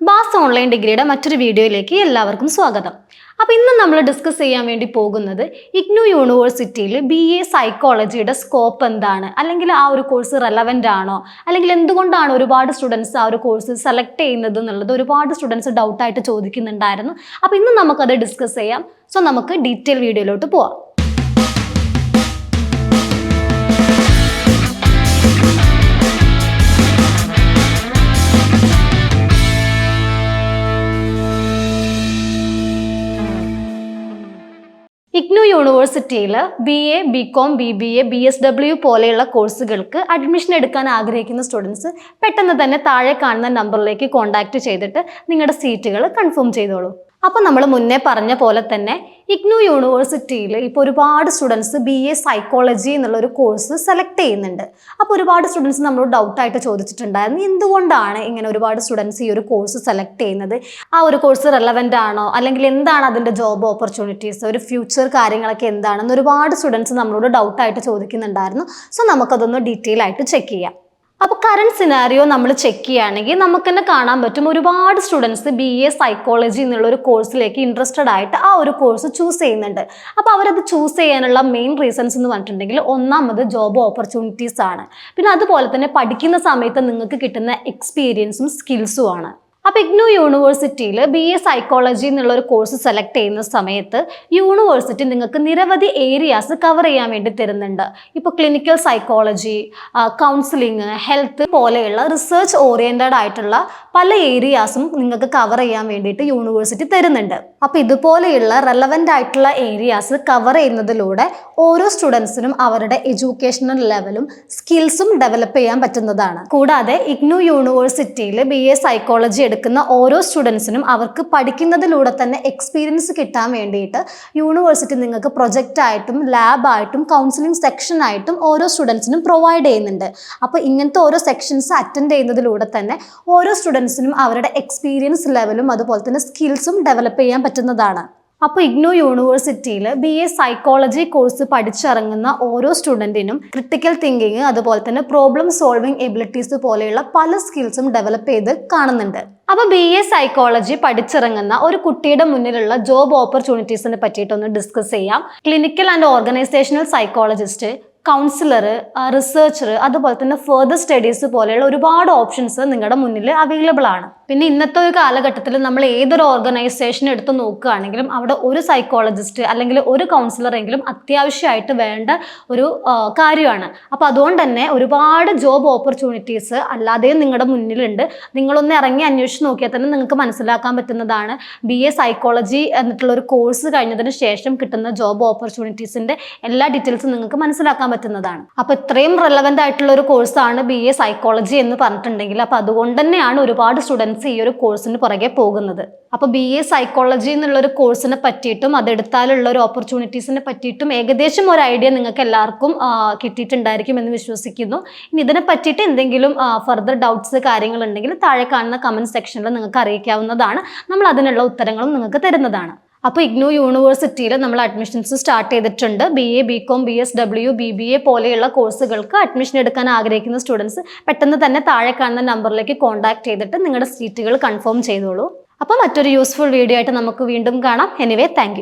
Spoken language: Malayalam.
boss online ഡിഗ്രിയുടെ മറ്റൊരു വീഡിയോയിലേക്ക് എല്ലാവർക്കും സ്വാഗതം. അപ്പോൾ ഇന്ന് നമ്മൾ ഡിസ്കസ് ചെയ്യാൻ വേണ്ടി പോകുന്നത് ഇഗ്നു യൂണിവേഴ്സിറ്റിയിൽ ബി എ സൈക്കോളജിയുടെ സ്കോപ്പ് എന്താണ്? അല്ലെങ്കിൽ ആ ഒരു കോഴ്സ് റെലവന്റ് ആണോ? അല്ലെങ്കിൽ എന്തുകൊണ്ടാണ് ഒരുപാട് സ്റ്റുഡൻസ് ആ ഒരു കോഴ്സ് സെലക്ട് ചെയ്യുന്നത് എന്നുള്ളത് ഒരുപാട് സ്റ്റുഡൻസ് ഡൗട്ടായിട്ട് ചോദിക്കുന്നുണ്ടായിരുന്നു. അപ്പോൾ ഇന്ന് നമുക്കത് ഡിസ്കസ് ചെയ്യാം. സോ നമുക്ക് ഡീറ്റെയിൽ വീഡിയോയിലോട്ട് പോവാം. യൂണിവേഴ്സിറ്റിയിൽ B A B com B B A B S W പോലെയുള്ള കോഴ്സുകൾക്ക് അഡ്മിഷൻ എടുക്കാൻ ആഗ്രഹിക്കുന്ന സ്റ്റുഡൻസ് പെട്ടെന്ന് തന്നെ താഴെ കാണുന്ന നമ്പറിലേക്ക് കോൺടാക്റ്റ് ചെയ്തിട്ട് നിങ്ങളുടെ സീറ്റുകൾ കൺഫേം ചെയ്തോളൂ. അപ്പോൾ നമ്മൾ മുന്നേ പറഞ്ഞ പോലെ തന്നെ ഇഗ്നു യൂണിവേഴ്സിറ്റിയിൽ ഇപ്പോൾ ഒരുപാട് സ്റ്റുഡൻസ് ബി എ സൈക്കോളജി എന്നുള്ള ഒരു കോഴ്സ് സെലക്ട് ചെയ്യുന്നുണ്ട്. അപ്പോൾ ഒരുപാട് സ്റ്റുഡൻസ് നമ്മളോട് ഡൗട്ടായിട്ട് ചോദിച്ചിട്ടുണ്ടായിരുന്നു. എന്തുകൊണ്ടാണ് ഇങ്ങനെ ഒരുപാട് സ്റ്റുഡൻസ് ഈ ഒരു കോഴ്സ് സെലക്ട് ചെയ്യുന്നത്? ആ ഒരു കോഴ്സ് റെലവന്റ് ആണോ? അല്ലെങ്കിൽ എന്താണ് അതിന്റെ ജോബ് ഓപ്പർച്യൂണിറ്റീസ് ഒരു ഫ്യൂച്ചർ കാര്യങ്ങളൊക്കെ എന്താണെന്ന് ഒരുപാട് സ്റ്റുഡൻസ് നമ്മളോട് ഡൗട്ടായിട്ട് ചോദിക്കുന്നുണ്ടായിരുന്നു. സോ നമുക്കതൊന്ന് ഡീറ്റെയിൽ ആയിട്ട് ചെക്ക് ചെയ്യാം. അപ്പോൾ കറണ്ട് സിനാരിയോ നമ്മൾ ചെക്ക് ചെയ്യുകയാണെങ്കിൽ നമുക്ക് തന്നെ കാണാൻ പറ്റും ഒരുപാട് സ്റ്റുഡൻസ് ബി എ സൈക്കോളജി എന്നുള്ള ഒരു കോഴ്സിലേക്ക് ഇൻട്രസ്റ്റഡ് ആയിട്ട് ആ ഒരു കോഴ്സ് ചൂസ് ചെയ്യുന്നുണ്ട്. അപ്പോൾ അവരത് ചൂസ് ചെയ്യാനുള്ള മെയിൻ റീസൺസ് എന്ന് പറഞ്ഞിട്ടുണ്ടെങ്കിൽ ഒന്നാമത് ജോബ് ഓപ്പർച്യൂണിറ്റീസ് ആണ്. പിന്നെ അതുപോലെ തന്നെ പഠിക്കുന്ന സമയത്ത് നിങ്ങൾക്ക് കിട്ടുന്ന എക്സ്പീരിയൻസും സ്കിൽസും ആണ്. അപ്പോൾ ഇഗ്നു യൂണിവേഴ്സിറ്റിയിൽ ബി എ സൈക്കോളജി എന്നുള്ള ഒരു കോഴ്സ് സെലക്ട് ചെയ്യുന്ന സമയത്ത് യൂണിവേഴ്സിറ്റി നിങ്ങൾക്ക് നിരവധി ഏരിയാസ് കവർ ചെയ്യാൻ വേണ്ടി തരുന്നുണ്ട്. ഇപ്പോൾ ക്ലിനിക്കൽ സൈക്കോളജി കൗൺസിലിംഗ് ഹെൽത്ത് പോലെയുള്ള റിസർച്ച് ഓറിയന്റഡ് ആയിട്ടുള്ള പല ഏരിയാസും നിങ്ങൾക്ക് കവർ ചെയ്യാൻ വേണ്ടിയിട്ട് യൂണിവേഴ്സിറ്റി തരുന്നുണ്ട്. അപ്പോൾ ഇതുപോലെയുള്ള റെലവന്റ് ആയിട്ടുള്ള ഏരിയാസ് കവർ ചെയ്യുന്നതിലൂടെ ഓരോ സ്റ്റുഡൻസിനും അവരുടെ എഡ്യൂക്കേഷണൽ ലെവലും സ്കിൽസും ഡെവലപ്പ് ചെയ്യാൻ പറ്റുന്നതാണ്. കൂടാതെ ഇഗ്നു യൂണിവേഴ്സിറ്റിയിൽ ബി എ സൈക്കോളജി എടുക്കുന്ന ഓരോ സ്റ്റുഡൻസിനും അവർക്ക് പഠിക്കുന്നതിലൂടെ തന്നെ എക്സ്പീരിയൻസ് കിട്ടാൻ വേണ്ടിയിട്ട് യൂണിവേഴ്സിറ്റി നിങ്ങൾക്ക് പ്രൊജക്റ്റ് ആയിട്ടും ലാബായിട്ടും കൗൺസിലിംഗ് സെക്ഷൻ ആയിട്ടും ഓരോ സ്റ്റുഡൻസിനും പ്രൊവൈഡ് ചെയ്യുന്നുണ്ട്. അപ്പോൾ ഇങ്ങനത്തെ ഓരോ സെക്ഷൻസ് അറ്റൻഡ് ചെയ്യുന്നതിലൂടെ തന്നെ ഓരോ സ്റ്റുഡൻസിനും അവരുടെ എക്സ്പീരിയൻസ് ലെവലും അതുപോലെ തന്നെ സ്കിൽസും ഡെവലപ്പ് ചെയ്യാൻ പറ്റുന്നതാണ്. അപ്പോൾ ഇഗ്നോ യൂണിവേഴ്സിറ്റിയിൽ ബി എ സൈക്കോളജി കോഴ്സ് പഠിച്ചിറങ്ങുന്ന ഓരോ സ്റ്റുഡന്റിനും ക്രിട്ടിക്കൽ തിങ്കിങ് അതുപോലെ തന്നെ പ്രോബ്ലം സോൾവിങ് എബിലിറ്റീസ് പോലെയുള്ള പല സ്കിൽസും ഡെവലപ്പ് ചെയ്ത് കാണുന്നുണ്ട്. അപ്പോൾ ബി എ സൈക്കോളജി പഠിച്ചിറങ്ങുന്ന ഒരു കുട്ടിയുടെ മുന്നിലുള്ള ജോബ് ഓപ്പർച്യൂണിറ്റീസിനെ പറ്റിയിട്ടൊന്ന് ഡിസ്കസ് ചെയ്യാം. Clinical and organisational psychologist counsellor researcher അതുപോലെ തന്നെ ഫെർദർ സ്റ്റഡീസ് പോലെയുള്ള ഒരുപാട് ഓപ്ഷൻസ് നിങ്ങളുടെ മുന്നിൽ അവൈലബിൾ ആണ്. പിന്നെ ഇന്നത്തെ ഒരു കാലഘട്ടത്തിൽ നമ്മൾ ഏതൊരു ഓർഗനൈസേഷൻ എടുത്ത് നോക്കുകയാണെങ്കിലും അവിടെ ഒരു സൈക്കോളജിസ്റ്റ് അല്ലെങ്കിൽ ഒരു കൗൺസിലർ എങ്കിലും അത്യാവശ്യമായിട്ട് വേണ്ട ഒരു കാര്യമാണ്. അപ്പോൾ അതുകൊണ്ട് തന്നെ ഒരുപാട് ജോബ് ഓപ്പർച്യൂണിറ്റീസ് അല്ലാതെയും നിങ്ങളുടെ മുന്നിലുണ്ട്. നിങ്ങളൊന്ന് ഇറങ്ങി അന്വേഷിച്ച് നോക്കിയാൽ തന്നെ നിങ്ങൾക്ക് മനസ്സിലാക്കാൻ പറ്റുന്നതാണ് ബി എ സൈക്കോളജി എന്നിട്ടുള്ള ഒരു കോഴ്സ് കഴിഞ്ഞതിന് ശേഷം കിട്ടുന്ന ജോബ് ഓപ്പർച്യൂണിറ്റീസിന്റെ എല്ലാ ഡീറ്റെയിൽസും നിങ്ങൾക്ക് മനസ്സിലാക്കാൻ പറ്റുന്നതാണ്. അപ്പോൾ ഇത്രയും റെലവെന്റ് ആയിട്ടുള്ള ഒരു കോഴ്സാണ് ബി എ സൈക്കോളജി എന്ന് പറഞ്ഞിട്ടുണ്ടെങ്കിൽ അപ്പോൾ അതുകൊണ്ട് തന്നെയാണ് ഒരുപാട് സ്റ്റുഡൻസ് ഈ ഒരു കോഴ്സിന് പുറകെ പോകുന്നത്. അപ്പോൾ ബി എ സൈക്കോളജി എന്നുള്ള ഒരു കോഴ്സിനെ പറ്റിയിട്ടും അതെടുത്താലുള്ള ഒരു ഓപ്പർച്യൂണിറ്റീസിനെ പറ്റിയിട്ടും ഏകദേശം ഒരു ഐഡിയ നിങ്ങൾക്ക് എല്ലാവർക്കും കിട്ടിയിട്ടുണ്ടായിരിക്കും എന്ന് വിശ്വസിക്കുന്നു. ഇനി ഇതിനെ പറ്റിയിട്ട് എന്തെങ്കിലും ഫർദർ ഡൗട്ട്സ് കാര്യങ്ങൾ ഉണ്ടെങ്കിൽ താഴെ കാണുന്ന കമന്റ് സെക്ഷനിൽ നിങ്ങൾക്ക് അറിയിക്കാവുന്നതാണ്. നമ്മൾ അതിനുള്ള ഉത്തരങ്ങളും നിങ്ങൾക്ക് തരുന്നതാണ്. അപ്പോൾ ഇഗ്നോ യൂണിവേഴ്സിറ്റിയിൽ നമ്മൾ അഡ്മിഷൻസ് സ്റ്റാർട്ട് ചെയ്തിട്ടുണ്ട്. B A B com B S W B B A പോലെയുള്ള കോഴ്സുകൾക്ക് അഡ്മിഷൻ എടുക്കാൻ ആഗ്രഹിക്കുന്ന സ്റ്റുഡൻസ് പെട്ടെന്ന് തന്നെ താഴെ കാണുന്ന നമ്പറിലേക്ക് കോൺടാക്ട് ചെയ്തിട്ട് നിങ്ങളുടെ സീറ്റുകൾ കൺഫേം ചെയ്തോളൂ. അപ്പോൾ മറ്റൊരു യൂസ്ഫുൾ വീഡിയോ ആയിട്ട് നമുക്ക് വീണ്ടും കാണാം. Anyway thank